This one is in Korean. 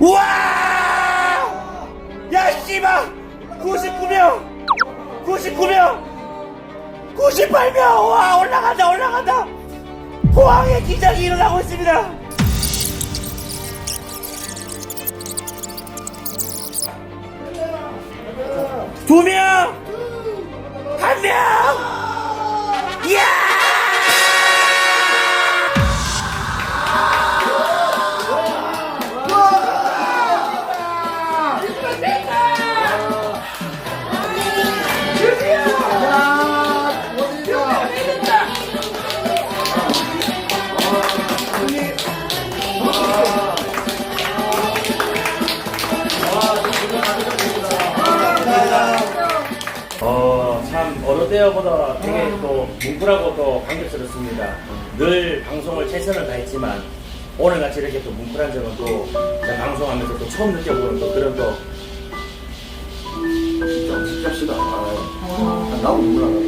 우와! 야, 씨발! 99명! 99명! 98명! 우와, 올라간다, 올라간다! 포항의 기적이 일어나고 있습니다! 두 명! 한 명! 참, 어느 때보다 되게 또 뭉클하고 또 감격스럽습니다. 늘 방송을 최선을 다했지만, 오늘같이 이렇게 또 뭉클한 점은 또, 제가 방송하면서 또 처음 느껴보는 또 그런 또, 진짜 합시다. 아, 나도. 아, 예.